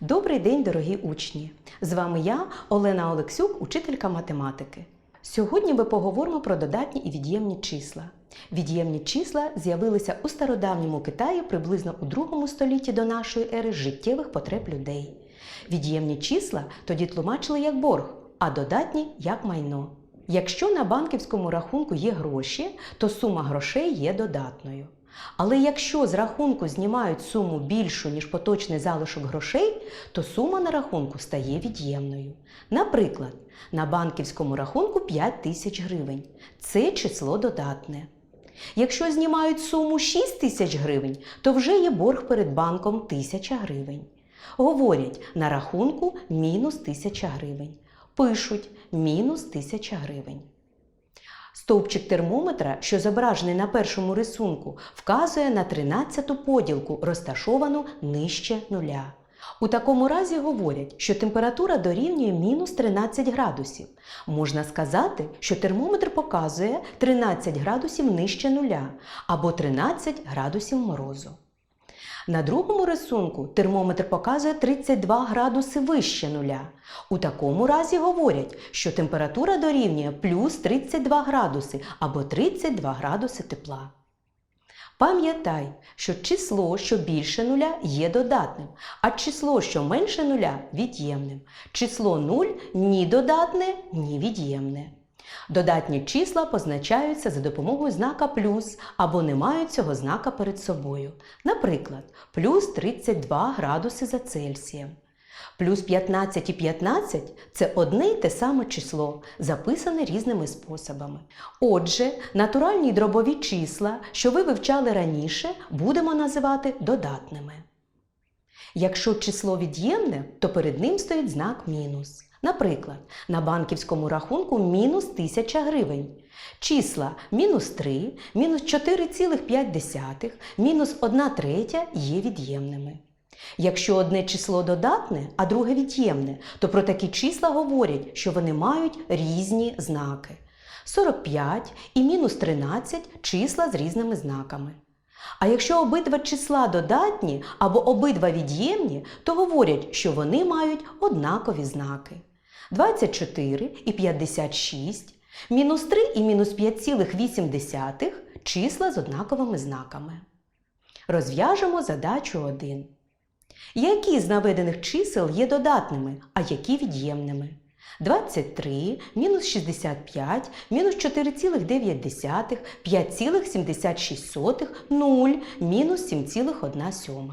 Добрий день, дорогі учні! З вами я, Олена Олексюк, учителька математики. Сьогодні ми поговоримо про додатні і від'ємні числа. Від'ємні числа з'явилися у стародавньому Китаї приблизно у другому столітті до нашої ери життєвих потреб людей. Від'ємні числа тоді тлумачили як борг, а додатні як майно. Якщо на банківському рахунку є гроші, то сума грошей є додатною. Але якщо з рахунку знімають суму більшу, ніж поточний залишок грошей, то сума на рахунку стає від'ємною. Наприклад, на банківському рахунку 5 тисяч гривень. Це число додатне. Якщо знімають суму 6 тисяч гривень, то вже є борг перед банком 1000 гривень. Говорять, на рахунку мінус 1000 гривень. Пишуть мінус 1000 гривень. Стовпчик термометра, що зображений на першому рисунку, вказує на 13-ту поділку, розташовану нижче нуля. У такому разі говорять, що температура дорівнює мінус 13 градусів. Можна сказати, що термометр показує 13 градусів нижче нуля або 13 градусів морозу. На другому рисунку термометр показує 32 градуси вище нуля. У такому разі говорять, що температура дорівнює плюс 32 градуси або 32 градуси тепла. Пам'ятай, що число, що більше нуля, є додатним, а число, що менше нуля від'ємним. Число 0 ні додатне, ні від'ємне. Додатні числа позначаються за допомогою знака плюс або не мають цього знака перед собою. Наприклад, плюс 32 градуси за Цельсієм. Плюс 15 і 15 – це одне й те саме число, записане різними способами. Отже, натуральні дробові числа, що ви вивчали раніше, будемо називати додатними. Якщо число від'ємне, то перед ним стоїть знак мінус. Наприклад, на банківському рахунку мінус 1000 гривень. Числа мінус 3, мінус 4,5, мінус 1 третя є від'ємними. Якщо одне число додатне, а друге від'ємне, то про такі числа говорять, що вони мають різні знаки. 45 і мінус 13 числа з різними знаками. А якщо обидва числа додатні або обидва від'ємні, то говорять, що вони мають однакові знаки. 24 і 56, мінус 3 і мінус 5,8 числа з однаковими знаками. Розв'яжемо задачу 1. Які з наведених чисел є додатними, а які від'ємними? 23, мінус 65, мінус 4,9, 5,76, 0, мінус 7,1.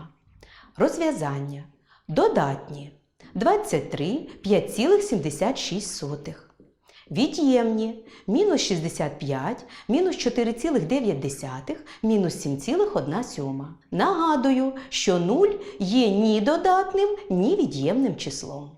Розв'язання. Додатні. 23, 5,76. Від'ємні мінус 65, мінус 4,9, мінус 7,1. Нагадую, що 0 є ні додатним, ні від'ємним числом.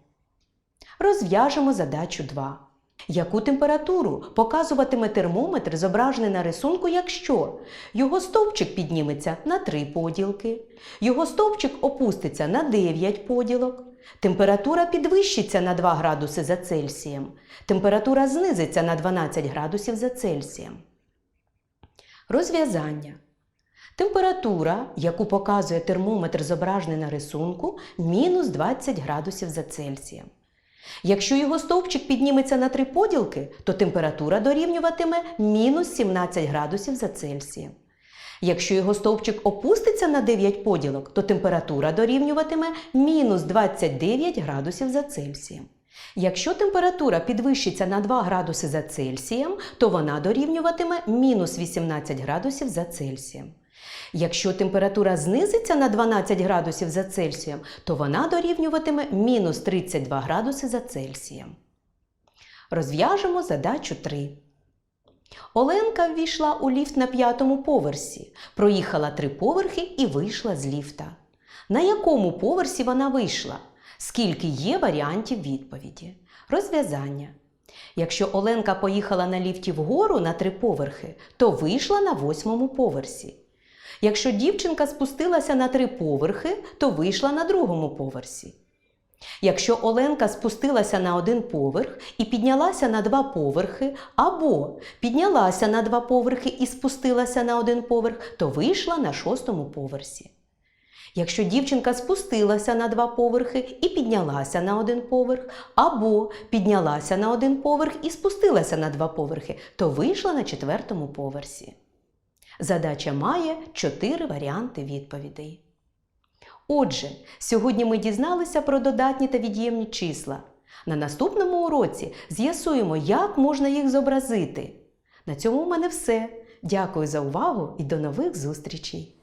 Розв'яжемо задачу 2. Яку температуру показуватиме термометр, зображений на рисунку, якщо його стовпчик підніметься на 3 поділки, його стовпчик опуститься на 9 поділок, температура підвищиться на 2 градуси за Цельсієм, температура знизиться на 12 градусів за Цельсієм. Розв'язання. Температура, яку показує термометр, зображений на рисунку, мінус 20 градусів за Цельсієм. Якщо його стовпчик підніметься на три поділки, то температура дорівнюватиме мінус 17 градусів за Цельсієм. Якщо його стовпчик опуститься на 9 поділок, то температура дорівнюватиме мінус 29 градусів за Цельсієм. Якщо температура підвищиться на 2 градуси за Цельсієм, то вона дорівнюватиме мінус 18 градусів за Цельсієм. Якщо температура знизиться на 12 градусів за Цельсієм, то вона дорівнюватиме мінус 32 градуси за Цельсієм. Розв'яжемо задачу 3. Оленка ввійшла у ліфт на п'ятому поверсі, проїхала три поверхи і вийшла з ліфта. На якому поверсі вона вийшла? Скільки є варіантів відповіді? Розв'язання. Якщо Оленка поїхала на ліфті вгору на три поверхи, то вийшла на восьмому поверсі. Якщо дівчинка спустилася на три поверхи, то вийшла на другому поверсі. Якщо Оленка спустилася на один поверх і піднялася на два поверхи, або піднялася на два поверхи і спустилася на один поверх, то вийшла на шостому поверсі. Якщо дівчинка спустилася на два поверхи і піднялася на один поверх, або піднялася на один поверх і спустилася на два поверхи, то вийшла на четвертому поверсі. Задача має чотири варіанти відповідей. Отже, сьогодні ми дізналися про додатні та від'ємні числа. На наступному уроці з'ясуємо, як можна їх зобразити. На цьому в мене все. Дякую за увагу і до нових зустрічей!